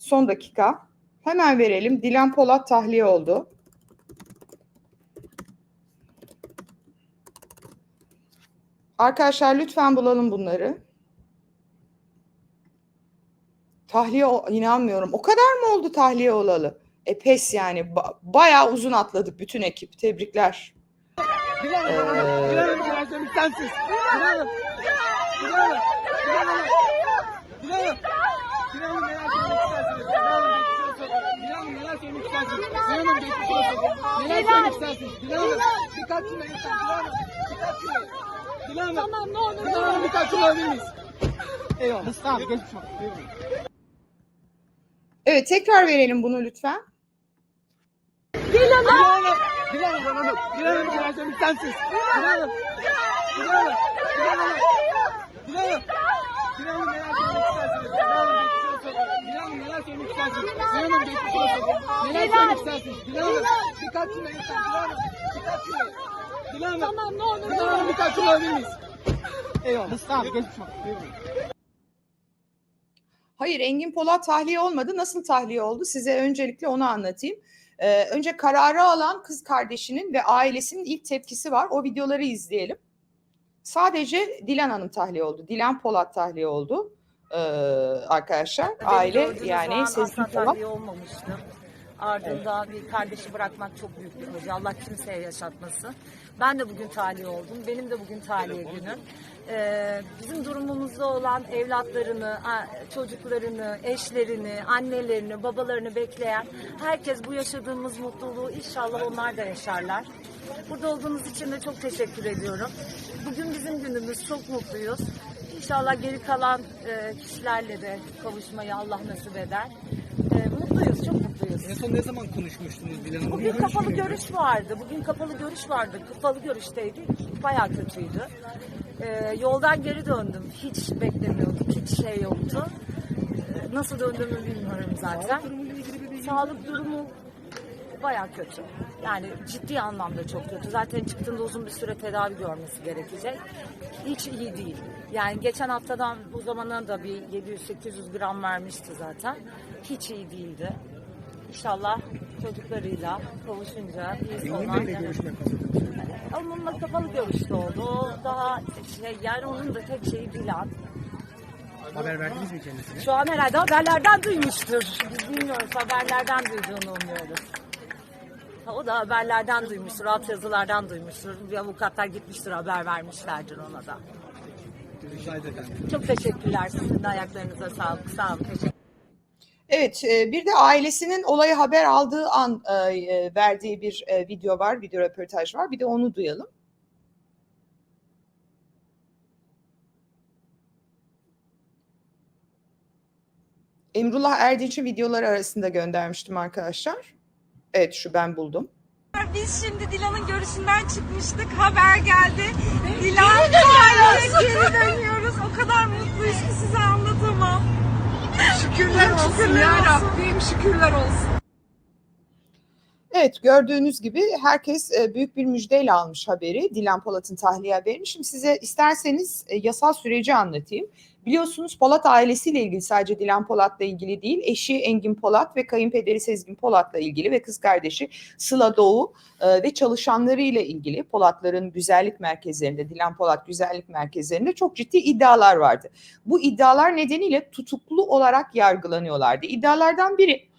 Son dakika. Hemen verelim. Dilan Polat tahliye oldu. Arkadaşlar lütfen bulalım bunları. Tahliye inanmıyorum. O kadar mı oldu tahliye olalı? E pes yani. Ba- bayağı uzun atladık bütün ekip. Tebrikler. Dilan Hanım, Ee, Dilan Hanım söylemek sensiz. Dilan Hanım, Dilan Hanım, Dilan Hanım, Dilan Hanım, Dilan Hanım neler söylemek istersiniz? Dilan Hanım olsun. Dilan Hanım istersiniz? İstersiniz? Birkaç cümle lütfen. Dilan Hanım birkaç cümle. Dilan Hanım. Dilan Hanım birkaç cümle alabilir miyiz? Eyvallah. Tamam geçmiş olsun. Evet tekrar verelim bunu lütfen. Dilan Hanım, Dilan Hanım, Dilan Hanım, Dilan Hanım neler söylemek sensiz. Dilan Hanım, Dilan Hanım, Dilan Hanım, Dilan Hanım, Dilan Hanım neler söylemek istersiniz? Dilan Hanım. Dilan neler söylemek istersiniz? Dilan Hanım geçmiş olsun. Neler söylemek istersiniz? Dilan Hanım birkaç cümle lütfen. Dilan Hanım birkaç cümle. Dilan Hanım, Tamam ne olur. Dilan Hanım birkaç cümle alabilir miyiz? Eyvallah. Tamam geçmiş olsun. Hayır Engin Polat tahliye olmadı. Nasıl tahliye oldu? Size öncelikle onu anlatayım. Ee, önce kararı alan kız kardeşinin ve ailesinin ilk tepkisi var. O videoları izleyelim. Sadece Dilan Hanım tahliye oldu. Dilan Polat tahliye oldu. Ee, arkadaşlar aile Gördüğünüz yani an Sezgin asla Polat tahliye olmamıştı. Ardında bir kardeşi bırakmak çok büyük bir acı. Allah kimseye yaşatmasın. Ben de bugün tahliye oldum. Benim de bugün tahliye günüm. Ee, bizim durumumuzda olan evlatlarını, çocuklarını, eşlerini, annelerini, babalarını bekleyen herkes bu yaşadığımız mutluluğu inşallah onlar da yaşarlar. Burada olduğunuz için de çok teşekkür ediyorum. Bugün bizim günümüz. Çok mutluyuz. İnşallah geri kalan e, kişilerle de kavuşmayı Allah nasip eder. E, mutluyuz, çok mutluyuz. En son ne zaman konuşmuştunuz Dilan Hanım? Bugün kapalı görüş vardı. Bugün kapalı görüş vardı. Kapalı görüşteydik. Bayağı kötüydü. E, yoldan geri döndüm. Hiç beklemiyorduk. Hiç şey yoktu. E, nasıl döndüğümü bilmiyorum zaten. Sağlık durumu bayağı kötü. Yani ciddi anlamda çok kötü. Zaten çıktığında uzun bir süre tedavi görmesi gerekecek. Hiç iyi değil. Yani geçen haftadan bu zamana da bir 700-800 gram vermişti zaten. Hiç iyi değildi. İnşallah çocuklarıyla kavuşunca iyi olan... Onunla kapalı görüşte oldu. Daha şey yani onun da tek şeyi Dilan. Haber verdiniz mi kendisine? Şu an herhalde haberlerden duymuştur. Biz bilmiyoruz haberlerden duyduğunu umuyoruz. O da haberlerden duymuştur, alt yazılardan duymuştur. Bir avukatlar gitmiştir haber vermişlerdir ona da. Çok teşekkürler sizin de ayaklarınıza sağlık. Sağ olun. Teşekkür Evet, e, bir de ailesinin olayı haber aldığı an e, e, verdiği bir video var, video röportaj var. Bir de onu duyalım. Emrullah Erdinç'in videoları arasında göndermiştim arkadaşlar. Evet, şu ben buldum. Biz şimdi Dilan'ın görüşünden çıkmıştık. Haber geldi. Dilan aileye geri dönüyoruz. O kadar mutluyuz ki size anlatamam. Şükürler olsun ya Rabbim. Şükürler olsun. Evet gördüğünüz gibi herkes e, büyük bir müjdeyle almış haberi. Dilan Polat'ın tahliye haberini. Şimdi size isterseniz e, yasal süreci anlatayım. Biliyorsunuz Polat ailesiyle ilgili sadece Dilan Polat'la ilgili değil, eşi Engin Polat ve kayınpederi Sezgin Polat'la ilgili ve kız kardeşi Sıla Doğu e, ve çalışanlarıyla ilgili Polatların güzellik merkezlerinde, Dilan Polat güzellik merkezlerinde çok ciddi iddialar vardı. Bu iddialar nedeniyle tutuklu olarak yargılanıyorlardı. İddialardan biri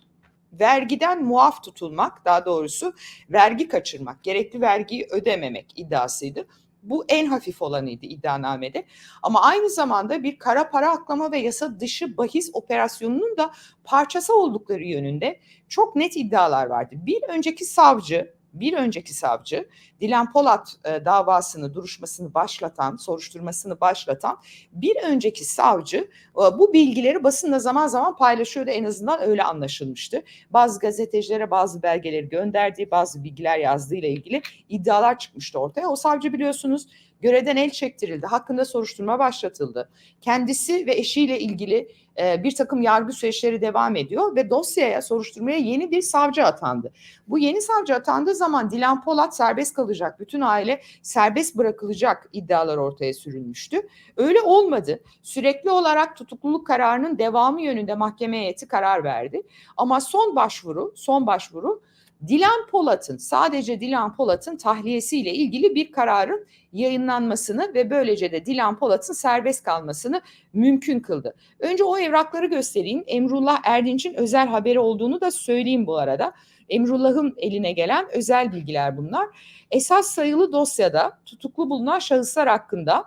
vergiden muaf tutulmak, daha doğrusu vergi kaçırmak, gerekli vergiyi ödememek iddiasıydı. Bu en hafif olanıydı iddianamede. Ama aynı zamanda bir kara para aklama ve yasa dışı bahis operasyonunun da parçası oldukları yönünde çok net iddialar vardı. Bir önceki savcı, bir önceki savcı Dilan Polat e, davasını, duruşmasını başlatan, soruşturmasını başlatan bir önceki savcı e, bu bilgileri basında zaman zaman paylaşıyordu en azından öyle anlaşılmıştı. Bazı gazetecilere bazı belgeleri gönderdiği, bazı bilgiler yazdığı ile ilgili iddialar çıkmıştı ortaya. O savcı biliyorsunuz görevden el çektirildi. Hakkında soruşturma başlatıldı. Kendisi ve eşiyle ilgili e, bir takım yargı süreçleri devam ediyor ve dosyaya, soruşturmaya yeni bir savcı atandı. Bu yeni savcı atandığı zaman Dilan Polat serbest kalacak, bütün aile serbest bırakılacak iddialar ortaya sürülmüştü. Öyle olmadı. Sürekli olarak tutukluluk kararının devamı yönünde mahkeme heyeti karar verdi. Ama son başvuru, son başvuru Dilan Polat'ın sadece Dilan Polat'ın tahliyesiyle ilgili bir kararın yayınlanmasını ve böylece de Dilan Polat'ın serbest kalmasını mümkün kıldı. Önce o evrakları göstereyim. Emrullah Erdinç'in özel haberi olduğunu da söyleyeyim bu arada. Emrullah'ın eline gelen özel bilgiler bunlar. Esas sayılı dosyada tutuklu bulunan şahıslar hakkında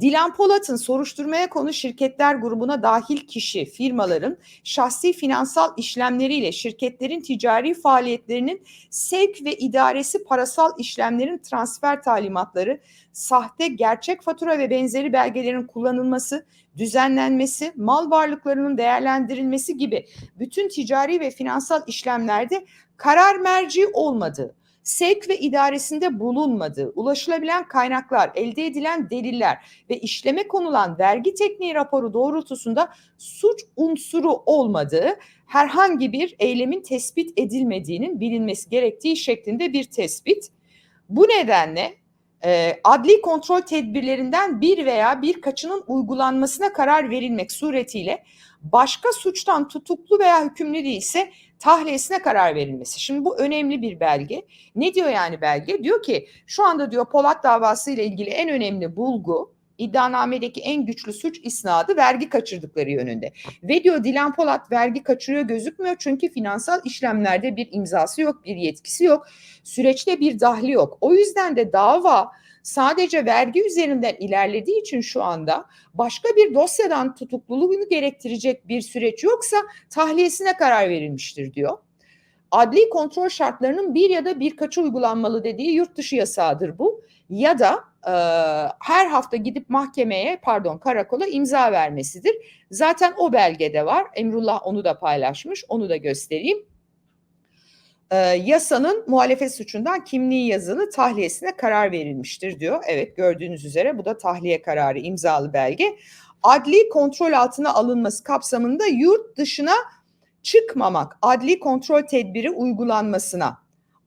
Dilan Polat'ın soruşturmaya konu şirketler grubuna dahil kişi, firmaların şahsi finansal işlemleriyle şirketlerin ticari faaliyetlerinin sevk ve idaresi parasal işlemlerin transfer talimatları, sahte gerçek fatura ve benzeri belgelerin kullanılması, düzenlenmesi, mal varlıklarının değerlendirilmesi gibi bütün ticari ve finansal işlemlerde karar merci olmadığı, sevk ve idaresinde bulunmadığı, ulaşılabilen kaynaklar, elde edilen deliller ve işleme konulan vergi tekniği raporu doğrultusunda suç unsuru olmadığı, herhangi bir eylemin tespit edilmediğinin bilinmesi gerektiği şeklinde bir tespit. Bu nedenle e, adli kontrol tedbirlerinden bir veya birkaçının uygulanmasına karar verilmek suretiyle başka suçtan tutuklu veya hükümlü değilse tahliyesine karar verilmesi. Şimdi bu önemli bir belge. Ne diyor yani belge? Diyor ki şu anda diyor Polat davası ile ilgili en önemli bulgu iddianamedeki en güçlü suç isnadı vergi kaçırdıkları yönünde. Ve diyor Dilan Polat vergi kaçırıyor gözükmüyor çünkü finansal işlemlerde bir imzası yok, bir yetkisi yok. Süreçte bir dahli yok. O yüzden de dava sadece vergi üzerinden ilerlediği için şu anda başka bir dosyadan tutukluluğunu gerektirecek bir süreç yoksa tahliyesine karar verilmiştir diyor. Adli kontrol şartlarının bir ya da birkaçı uygulanmalı dediği yurt dışı yasağıdır bu. Ya da e, her hafta gidip mahkemeye pardon karakola imza vermesidir. Zaten o belgede var. Emrullah onu da paylaşmış. Onu da göstereyim. E, yasanın muhalefet suçundan kimliği yazılı tahliyesine karar verilmiştir diyor. Evet gördüğünüz üzere bu da tahliye kararı imzalı belge. Adli kontrol altına alınması kapsamında yurt dışına çıkmamak, adli kontrol tedbiri uygulanmasına,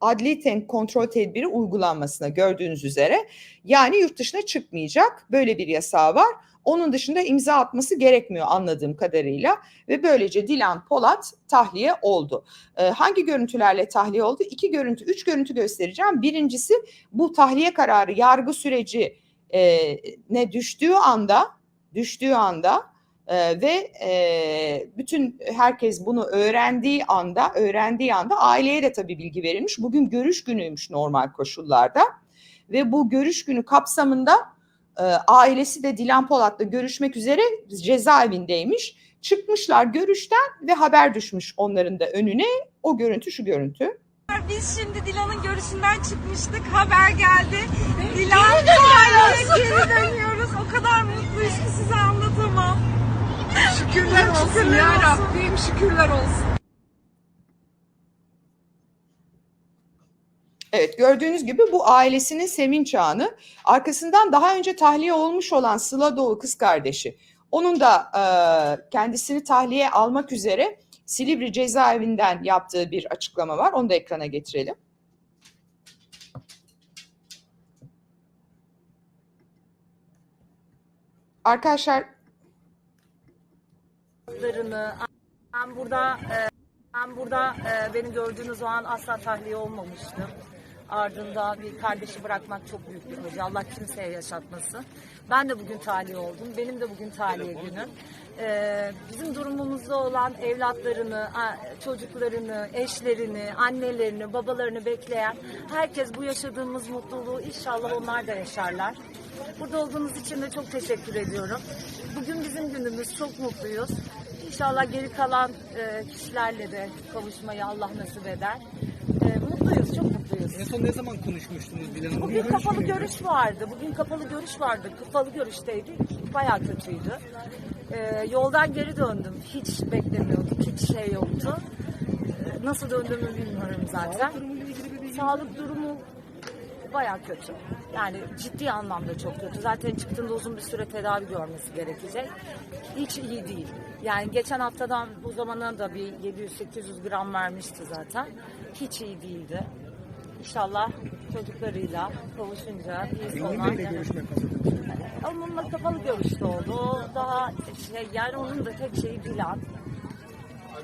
adli ten, kontrol tedbiri uygulanmasına gördüğünüz üzere yani yurt dışına çıkmayacak böyle bir yasağı var. Onun dışında imza atması gerekmiyor anladığım kadarıyla ve böylece Dilan Polat tahliye oldu. Ee, hangi görüntülerle tahliye oldu? İki görüntü, üç görüntü göstereceğim. Birincisi bu tahliye kararı yargı süreci e, ne düştüğü anda, düştüğü anda ee, ve e, bütün herkes bunu öğrendiği anda, öğrendiği anda aileye de tabii bilgi verilmiş. Bugün görüş günüymüş normal koşullarda ve bu görüş günü kapsamında e, ailesi de Dilan Polat'la görüşmek üzere cezaevindeymiş. Çıkmışlar görüşten ve haber düşmüş onların da önüne. O görüntü şu görüntü. Biz şimdi Dilan'ın görüşünden çıkmıştık. Haber geldi. Dilan aileye geri dönüyoruz. O kadar mutluyuz ki size anlatamam. Şükürler olsun Şükürler ya. Rabbim şükürler olsun. Evet gördüğünüz gibi bu ailesinin sevinç anı. Arkasından daha önce tahliye olmuş olan Sıla Doğu kız kardeşi. Onun da e, kendisini tahliye almak üzere Silivri cezaevinden yaptığı bir açıklama var. Onu da ekrana getirelim. Arkadaşlar ben burada ben burada beni gördüğünüz o an asla tahliye olmamıştım. Ardında bir kardeşi bırakmak çok büyük bir acı. Allah kimseye yaşatmasın. Ben de bugün tahliye oldum. Benim de bugün tahliye günüm. E, bizim durumumuzda olan evlatlarını, çocuklarını, eşlerini, annelerini, babalarını bekleyen herkes bu yaşadığımız mutluluğu inşallah onlar da yaşarlar. Burada olduğunuz için de çok teşekkür ediyorum. Bugün bizim günümüz, çok mutluyuz. İnşallah geri kalan e, kişilerle de kavuşmayı Allah nasip eder. E, mutluyuz, çok mutluyuz. En son ne zaman konuşmuştunuz Dilan Hanım? Bugün kapalı görüş vardı. Bugün kapalı görüş vardı. Kapalı görüşteydik. Bayağı kötüydü. E, yoldan geri döndüm. Hiç beklemiyorduk. Hiç şey yoktu. E, nasıl döndüğümü bilmiyorum zaten. Sağlık durumu Baya kötü. Yani ciddi anlamda çok kötü. Zaten çıktığında uzun bir süre tedavi görmesi gerekecek. Hiç iyi değil. Yani geçen haftadan bu zamana da bir 700-800 gram vermişti zaten. Hiç iyi değildi. İnşallah çocuklarıyla kavuşunca iyi sonlar. Onunla kapalı görüşte oldu. Daha şey yani onun da tek şeyi Dilan.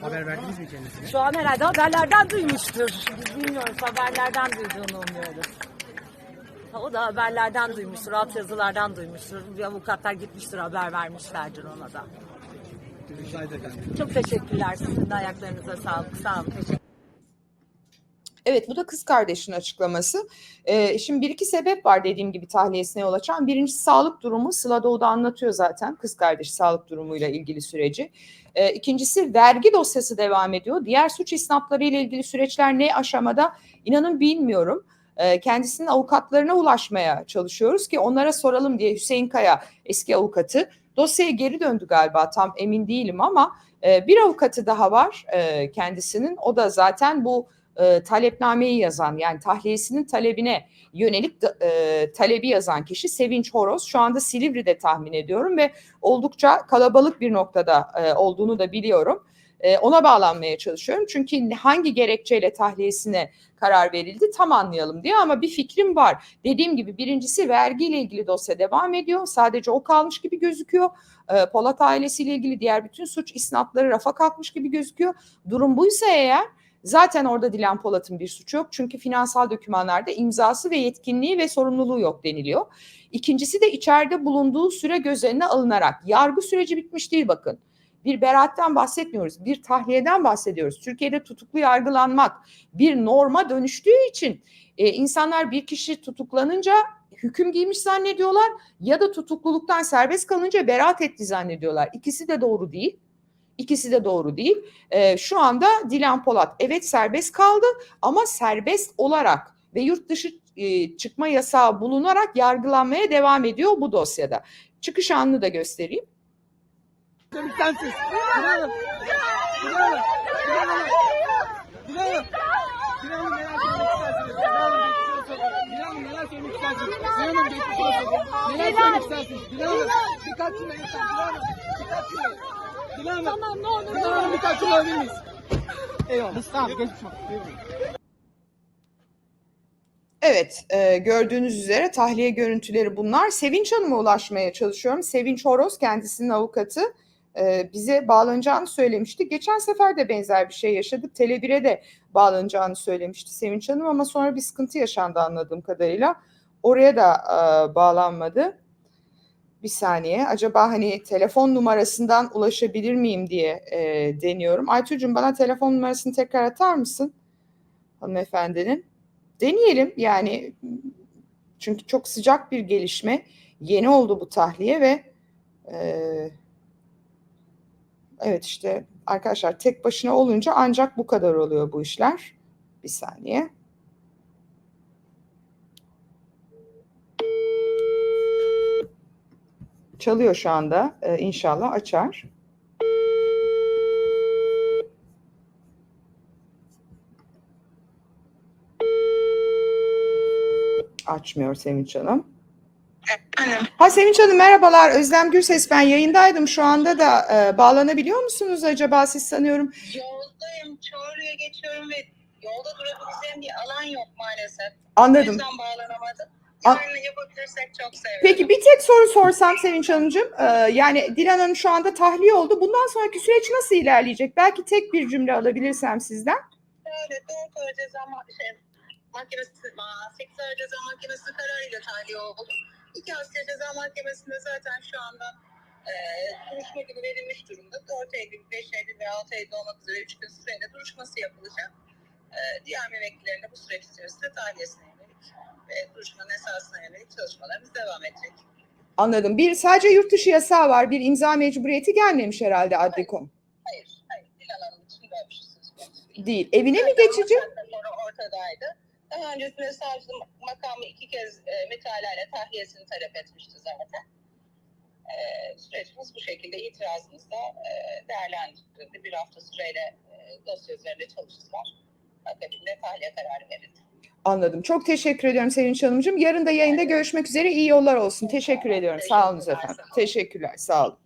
Haber verdiniz mi kendisine? Şu an herhalde haberlerden duymuştur. Biz bilmiyoruz haberlerden duyduğunu umuyoruz. O da haberlerden duymuştur, alt yazılardan duymuştur. Bir avukatlar gitmiştir, haber vermişlerdir ona da. Çok teşekkürler. Sizin de ayaklarınıza sağlık. Sağ olun. Teşekkür Evet bu da kız kardeşinin açıklaması. Ee, şimdi bir iki sebep var dediğim gibi tahliyesine yol açan. Birincisi sağlık durumu. Sıla Doğu'da anlatıyor zaten kız kardeş sağlık durumuyla ilgili süreci. Ee, ikincisi vergi dosyası devam ediyor. Diğer suç isnapları ile ilgili süreçler ne aşamada inanın bilmiyorum. Kendisinin avukatlarına ulaşmaya çalışıyoruz ki onlara soralım diye Hüseyin Kaya eski avukatı dosyaya geri döndü galiba tam emin değilim ama bir avukatı daha var kendisinin. O da zaten bu e, talepnameyi yazan yani tahliyesinin talebine yönelik e, talebi yazan kişi Sevinç Horoz. Şu anda Silivri'de tahmin ediyorum ve oldukça kalabalık bir noktada e, olduğunu da biliyorum. E, ona bağlanmaya çalışıyorum. Çünkü hangi gerekçeyle tahliyesine karar verildi tam anlayalım diye ama bir fikrim var. Dediğim gibi birincisi vergiyle ilgili dosya devam ediyor. Sadece o kalmış gibi gözüküyor. E, Polat ailesiyle ilgili diğer bütün suç isnatları rafa kalkmış gibi gözüküyor. Durum buysa eğer Zaten orada Dilan Polat'ın bir suçu yok. Çünkü finansal dokümanlarda imzası ve yetkinliği ve sorumluluğu yok deniliyor. İkincisi de içeride bulunduğu süre göz önüne alınarak. Yargı süreci bitmiş değil bakın. Bir beraatten bahsetmiyoruz. Bir tahliyeden bahsediyoruz. Türkiye'de tutuklu yargılanmak bir norma dönüştüğü için e, insanlar bir kişi tutuklanınca hüküm giymiş zannediyorlar ya da tutukluluktan serbest kalınca beraat etti zannediyorlar. İkisi de doğru değil. İkisi de doğru değil. Ee, şu anda Dilan Polat evet serbest kaldı ama serbest olarak ve yurt dışı e, çıkma yasağı bulunarak yargılanmaya devam ediyor bu dosyada. Çıkış anını da göstereyim. Sen sensiz. Dilan Hanım. Dilan Hanım. Dilan Hanım. Dilan Hanım. Dilan Hanım neler söylemek istersiniz? Dilan Hanım geçmiş olsun. Dilan Hanım geçmiş olsun. Dilan Hanım geçmiş olsun. Neler söylemek istersiniz? Dilan Hanım. Birkaç cümle lütfen. Dilan Dilan Hanım. Tamam ne olur. Hanım birkaç cümle alabilir miyiz? Eyvallah. Tamam geçmiş olsun. Evet, e, gördüğünüz üzere tahliye görüntüleri bunlar. Sevinç Hanım'a ulaşmaya çalışıyorum. Sevinç Horoz kendisinin avukatı e, bize bağlanacağını söylemişti. Geçen sefer de benzer bir şey yaşadık. Tele1'e de bağlanacağını söylemişti Sevinç Hanım ama sonra bir sıkıntı yaşandı anladığım kadarıyla. Oraya da e, bağlanmadı. Bir saniye. Acaba hani telefon numarasından ulaşabilir miyim diye e, deniyorum. Aytucuğum bana telefon numarasını tekrar atar mısın? Hanımefendinin. Deneyelim yani çünkü çok sıcak bir gelişme. Yeni oldu bu tahliye ve e, evet işte arkadaşlar tek başına olunca ancak bu kadar oluyor bu işler. Bir saniye. Çalıyor şu anda. E, inşallah açar. Açmıyor Sevinç Hanım. Ha Sevinç Hanım merhabalar. Özlem Gürses ben yayındaydım. Şu anda da e, bağlanabiliyor musunuz acaba siz sanıyorum. Yoldayım, Çorlu'ya geçiyorum ve yolda durabileceğim bir alan yok maalesef. Anladım. O yüzden bağlanamadım. A- Yarın yapabilirsek çok sevinirim. Peki bir tek soru sorsam Sevinç Hanımcığım. Ee, yani Dilan Hanım şu anda tahliye oldu. Bundan sonraki süreç nasıl ilerleyecek? Belki tek bir cümle alabilirsem sizden. Şöyle 4 Ağır Ceza Ma- şey, Mahkemesi, 8 Ağır Ceza Mahkemesi kararıyla tahliye oldum. 2 Asya Ceza Mahkemesi'nde zaten şu anda e, duruşma günü verilmiş durumda. 4 Eylül, 5 Eylül ve 6 Eylül olmak üzere 3 gün süreyle duruşması yapılacak. E, diğer müvekkillerin de bu süreç içerisinde tahliyesine yönelik ve duruşmanın esasına yönelik çalışmalarımız devam edecek. Anladım. Bir sadece yurt dışı yasağı var. Bir imza mecburiyeti gelmemiş herhalde adli konu. Hayır, hayır. Dilan Hanım için böyle bir şey söz konusu değil. Evine mi geçecek? Raporu ortadaydı. Daha öncesinde savcı makamı iki kez e, mütalaayla tahliyesini talep etmişti zaten. E, sürecimiz bu şekilde itirazımız da e, değerlendirildi. Bir hafta süreyle e, dosya üzerinde çalıştılar. Akabinde tahliye kararı verildi. Anladım. Çok teşekkür ediyorum Sevinç Hanımcığım. Yarın da yayında görüşmek üzere. İyi yollar olsun. Teşekkür ediyorum. Sağ olun efendim. Teşekkürler. Sağ olun.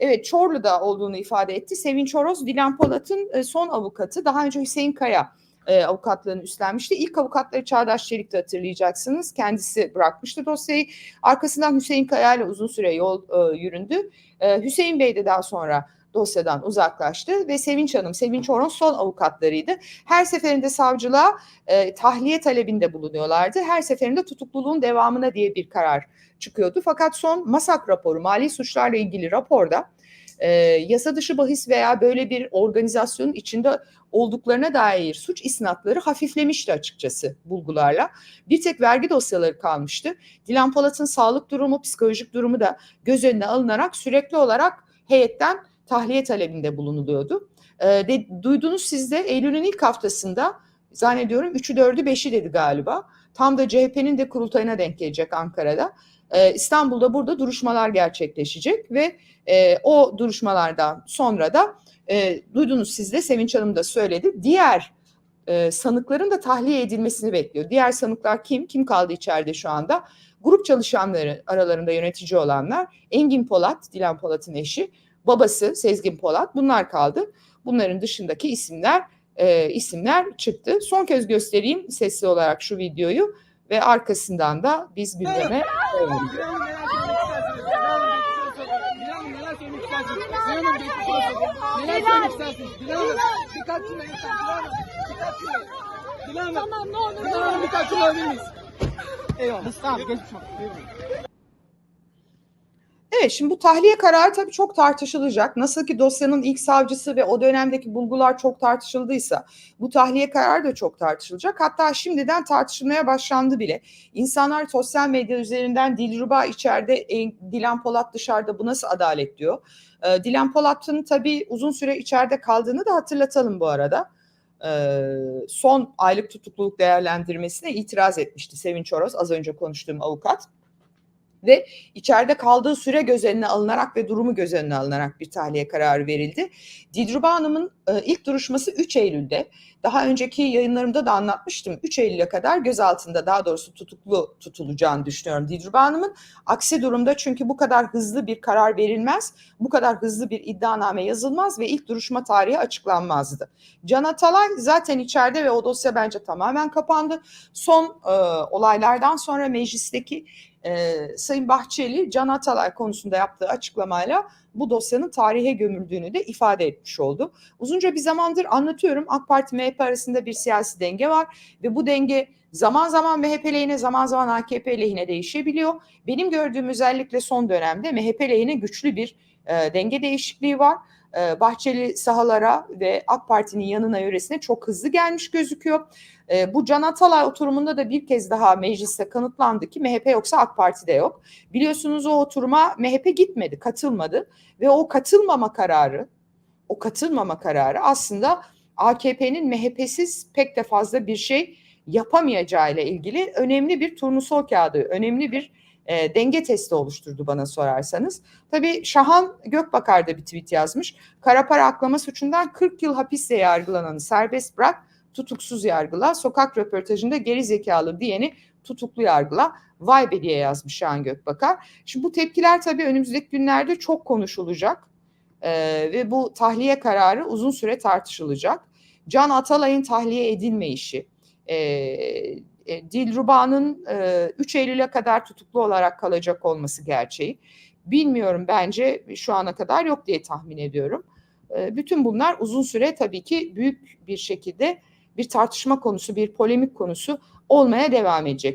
Evet Çorlu'da olduğunu ifade etti. Sevinç Oroz, Dilan Polat'ın e, son avukatı. Daha önce Hüseyin Kaya e, avukatlığını üstlenmişti. İlk avukatları Çağdaş Çelik'te hatırlayacaksınız. Kendisi bırakmıştı dosyayı. Arkasından Hüseyin Kaya ile uzun süre yol e, yüründü. E, Hüseyin Bey de daha sonra dosyadan uzaklaştı ve Sevinç Hanım, Sevinç Oron son avukatlarıydı. Her seferinde savcılığa e, tahliye talebinde bulunuyorlardı. Her seferinde tutukluluğun devamına diye bir karar çıkıyordu. Fakat son MASAK raporu, mali suçlarla ilgili raporda e, yasa dışı bahis veya böyle bir organizasyonun içinde olduklarına dair suç isnatları hafiflemişti açıkçası bulgularla. Bir tek vergi dosyaları kalmıştı. Dilan Polat'ın sağlık durumu, psikolojik durumu da göz önüne alınarak sürekli olarak heyetten tahliye talebinde bulunuluyordu. E, de, duydunuz siz de Eylül'ün ilk haftasında zannediyorum 3'ü 4'ü 5'i dedi galiba. Tam da CHP'nin de kurultayına denk gelecek Ankara'da. Ee, İstanbul'da burada duruşmalar gerçekleşecek ve e, o duruşmalardan sonra da e, duydunuz siz de Sevinç Hanım da söyledi. Diğer e, sanıkların da tahliye edilmesini bekliyor. Diğer sanıklar kim? Kim kaldı içeride şu anda? Grup çalışanları aralarında yönetici olanlar Engin Polat, Dilan Polat'ın eşi, babası Sezgin Polat bunlar kaldı. Bunların dışındaki isimler e, isimler çıktı. Son kez göstereyim sesli olarak şu videoyu ve arkasından da biz gündeme. Tamam ne olur. Hanım birkaç cümle alabilir miyiz? Eyvallah. Tamam geçmiş olsun. Evet şimdi bu tahliye kararı tabii çok tartışılacak. Nasıl ki dosyanın ilk savcısı ve o dönemdeki bulgular çok tartışıldıysa bu tahliye kararı da çok tartışılacak. Hatta şimdiden tartışılmaya başlandı bile. İnsanlar sosyal medya üzerinden Dilruba içeride, Dilan Polat dışarıda bu nasıl adalet diyor. E, Dilan Polat'ın tabii uzun süre içeride kaldığını da hatırlatalım bu arada. E, son aylık tutukluluk değerlendirmesine itiraz etmişti Sevinç Oroz az önce konuştuğum avukat ve içeride kaldığı süre göz önüne alınarak ve durumu göz önüne alınarak bir tahliye kararı verildi. Dilruba Hanım'ın e, ilk duruşması 3 Eylül'de. Daha önceki yayınlarımda da anlatmıştım. 3 Eylül'e kadar gözaltında daha doğrusu tutuklu tutulacağını düşünüyorum Dilruba Hanım'ın. Aksi durumda çünkü bu kadar hızlı bir karar verilmez, bu kadar hızlı bir iddianame yazılmaz ve ilk duruşma tarihi açıklanmazdı. Can Atalay zaten içeride ve o dosya bence tamamen kapandı. Son e, olaylardan sonra meclisteki e, Sayın Bahçeli Can Atalay konusunda yaptığı açıklamayla bu dosyanın tarihe gömüldüğünü de ifade etmiş oldu. Uzunca bir zamandır anlatıyorum AK Parti MHP arasında bir siyasi denge var ve bu denge zaman zaman MHP lehine zaman zaman AKP lehine değişebiliyor. Benim gördüğüm özellikle son dönemde MHP lehine güçlü bir e, denge değişikliği var. E, Bahçeli sahalara ve AK Parti'nin yanına yöresine çok hızlı gelmiş gözüküyor. E, bu Can Atalay oturumunda da bir kez daha mecliste kanıtlandı ki MHP yoksa AK Parti'de yok. Biliyorsunuz o oturuma MHP gitmedi, katılmadı ve o katılmama kararı, o katılmama kararı aslında AKP'nin MHP'siz pek de fazla bir şey yapamayacağı ile ilgili önemli bir turnusol kağıdı, önemli bir e, denge testi oluşturdu bana sorarsanız. Tabii Şahan Gökbakar da bir tweet yazmış. Kara para aklama suçundan 40 yıl hapisle yargılananı serbest bırak, tutuksuz yargıla, sokak röportajında geri zekalı diyeni tutuklu yargıla. Vay be diye yazmış Şahan Gökbakar. Şimdi bu tepkiler tabii önümüzdeki günlerde çok konuşulacak. Ee, ve bu tahliye kararı uzun süre tartışılacak. Can Atalay'ın tahliye edilme işi, e, e, Dilruba'nın e, 3 Eylül'e kadar tutuklu olarak kalacak olması gerçeği. Bilmiyorum bence şu ana kadar yok diye tahmin ediyorum. E, bütün bunlar uzun süre tabii ki büyük bir şekilde bir tartışma konusu, bir polemik konusu olmaya devam edecek.